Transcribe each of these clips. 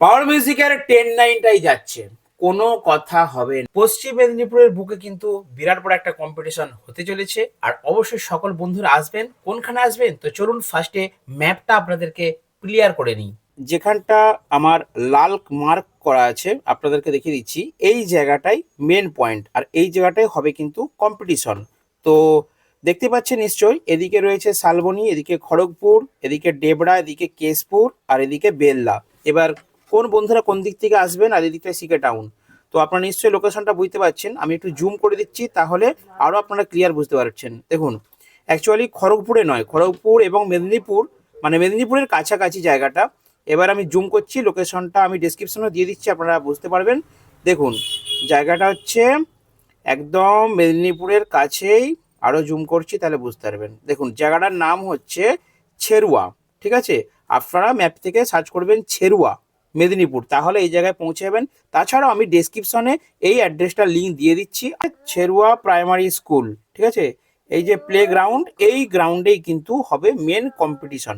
পাওয়ার মিউজিকের টেন নাইনটাই যাচ্ছে। কোনো কথা হবে পশ্চিম মেদিনীপুরের বুকে কিন্তু বিরাট বড় একটা কম্পিটিশন হতে চলেছে। আর অবশ্যই সকল বন্ধুরা আসবেন। কোনখানে আসবেন? তো চলুন ফার্স্টে ম্যাপটা আপনাদেরকে ক্লিয়ার করে নিই। যেখানটা আমার লাল মার্ক করা আছে, আপনাদেরকে দেখিয়ে দিচ্ছি। এই জায়গাটাই মেন পয়েন্ট আর এই জায়গাটাই হবে কিন্তু কম্পিটিশন তো দেখতে পাচ্ছেন নিশ্চয়ই, এদিকে রয়েছে শালবনি, এদিকে খড়গপুর, এদিকে ডেবরা এদিকে কেশপুর, আর এদিকে বেল্লা। এবার কোন বন্ধুরা কোন দিক থেকে আসবেন আর এদিকটা সিকে টাউন তো আপনারা নিশ্চয়ই লোকেশনটা বুঝতে পারছেন। আমি একটু জুম করে দিচ্ছি, তাহলে আরও আপনারা ক্লিয়ার বুঝতে পারছেন। দেখুন অ্যাকচুয়ালি খড়গপুরে নয়, খড়গপুর এবং মেদিনীপুর মানে মেদিনীপুরের কাছাকাছি জায়গাটা। এবার আমি জুম করছি লোকেশনটা আমি ডিসক্রিপশনে দিয়ে দিচ্ছি, আপনারা বুঝতে পারবেন। দেখুন, জায়গাটা হচ্ছে একদম মেদিনীপুরের কাছেই। আরও জুম করছি, তাহলে বুঝতে পারবেন। দেখুন, জায়গাটার নাম হচ্ছে ছেরুয়া, ঠিক আছে? আপনারা ম্যাপ থেকে সার্চ করবেন ছেরুয়া। মেদিনীপুর। তাহলে এই জায়গায় পৌঁছে যাবেন। তাছাড়াও আমি ডেসক্রিপশনে এই অ্যাড্রেসটা লিঙ্ক দিয়ে দিচ্ছি। ছেরুয়া প্রাইমারি স্কুল ঠিক আছে? এই যে প্লে গ্রাউন্ড এই গ্রাউন্ডেই কিন্তু হবে মেন কম্পিটিশন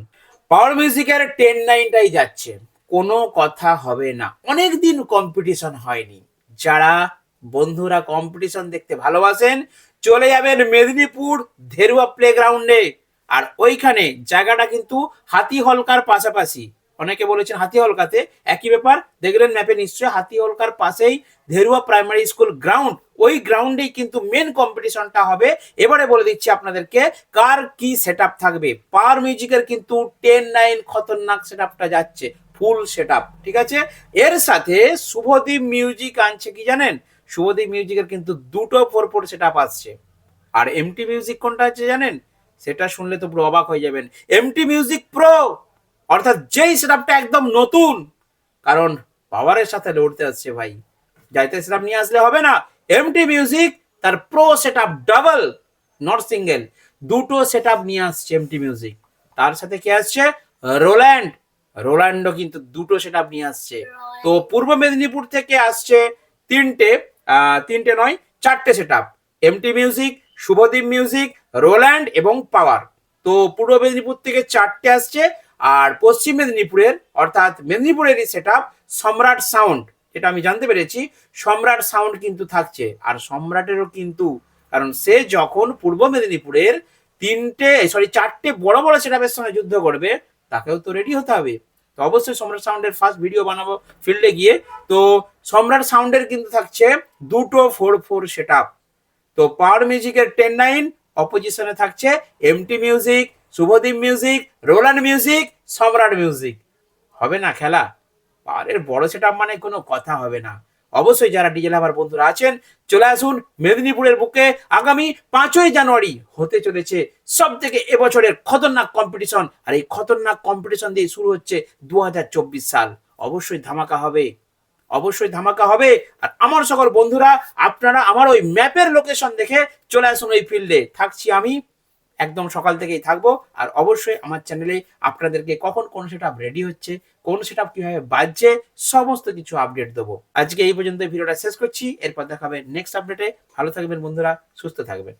পাওয়ার মিউজিকের টেন নাইনটাই যাচ্ছে। কোনো কথা হবে না। অনেক দিন কম্পিটিশন হয়নি। যারা বন্ধুরা কম্পিটিশন দেখতে ভালোবাসেন, চলে যাবেন মেদিনীপুর ধেরুয়া প্লে গ্রাউন্ডে আর ওইখানে জায়গাটা কিন্তু হাতি হলকার পাশাপাশি। অনেকে বলেছেন হাতি হলকাতে একই ব্যাপার, দেখলেন ম্যাপে নিশ্চয়ই হাতি হলকার পাশেই ধেরুয়া প্রাইমারি স্কুল গ্রাউন্ড। ওই গ্রাউন্ডেই কিন্তু মেন কম্পিটিশনটা হবে। এবারে বলে দিচ্ছি আপনাদেরকে, কার কি সেট থাকবে? পার মিউজিকের কিন্তু টেন নাইন খতরনাক সেট যাচ্ছে ফুল সেট ঠিক আছে? এর সাথে শুভদীপ মিউজিক আনছে কি জানেন? শুভদীপ মিউজিকের কিন্তু দুটো ফোর ফোর সেট আসছে। আর এমটি মিউজিক কোনটা আছে জানেন? সেটা শুনলে তো পুরো অবাক হয়ে যাবেন। এমটি মিউজিক প্রো অর্থাৎ যেই সেটআপটা একদম নতুন কারণ পাওয়ারের সাথে লড়তে আসছে ভাই। যাইতে সেটআপ নিয়ে আসলে হবে না। এমটি মিউজিক তার pro setup double not single দুটো সেটআপ নিয়ে আসছে এমটি মিউজিক তার সাথে কি আসছে? রোল্যান্ড রোল্যান্ডও কিন্তু দুটো সেটআপ নিয়ে আসছে। তো পূর্ব মেদিনীপুর থেকে আসছে তিনটে আহ, তিনটে নয় চারটে setup MT music Subhadeep music Roland এবং পাওয়ার তো পূর্ব মেদিনীপুর থেকে চারটে আসছে। আর পশ্চিম মেদিনীপুরের, অর্থাৎ মেদিনীপুরেরই সেট সম্রাট সাউন্ড এটা আমি জানতে পেরেছি, সম্রাট সাউন্ড কিন্তু থাকছে। আর সম্রাটেরও কিন্তু, কারণ সে যখন পূর্ব মেদিনীপুরের তিনটে সরি চারটে বড় বড় সেটআপের সঙ্গে যুদ্ধ করবে, তাকেও তো রেডি হতে হবে। তো অবশ্যই সম্রাট সাউন্ডের ফার্স্ট ভিডিও বানাবো ফিল্ডে গিয়ে। তো সম্রাট সাউন্ডের কিন্তু থাকছে দুটো ফোর ফোর সেট তো পাওয়ার মিউজিকের টেন নাইন অপোজিশনে থাকছে MT music Subhadeep music Roland music Samrat music হবে না খেলা? পাওয়ারের বড় সেটা মানে কোনো কথা হবে না। অবশ্যই যারা ডিজেল লাভার বন্ধুরা আছেন, চলে আসুন মেদিনীপুরের বুকে। আগামী পাঁচই জানুয়ারি হতে চলেছে সব থেকে এবছরের খতরনাক কম্পিটিশন আর এই খতরনাক কম্পিটিশন দিয়ে শুরু হচ্ছে দু হাজার চব্বিশ সাল। অবশ্যই ধামাকা হবে। অবশ্যই ধামাকা হবে। আর আমার সকল বন্ধুরা, আপনারা আমার ওই ম্যাপের লোকেশন দেখে চলে আসুন ওই ফিল্ডে থাকছি আমি একদম সকাল থেকেই থাকব। আর অবশ্যই আমার চ্যানেলে আপনাদেরকে কখন কোন সেট রেডি হচ্ছে, কোন সেট কীভাবে বাজছে, সমস্ত কিছু আপডেট দেবো। আজকে এই পর্যন্ত ভিডিওটা শেষ করছি। এরপর দেখাবে নেক্সট আপডেটে ভালো থাকবেন বন্ধুরা, সুস্থ থাকবেন।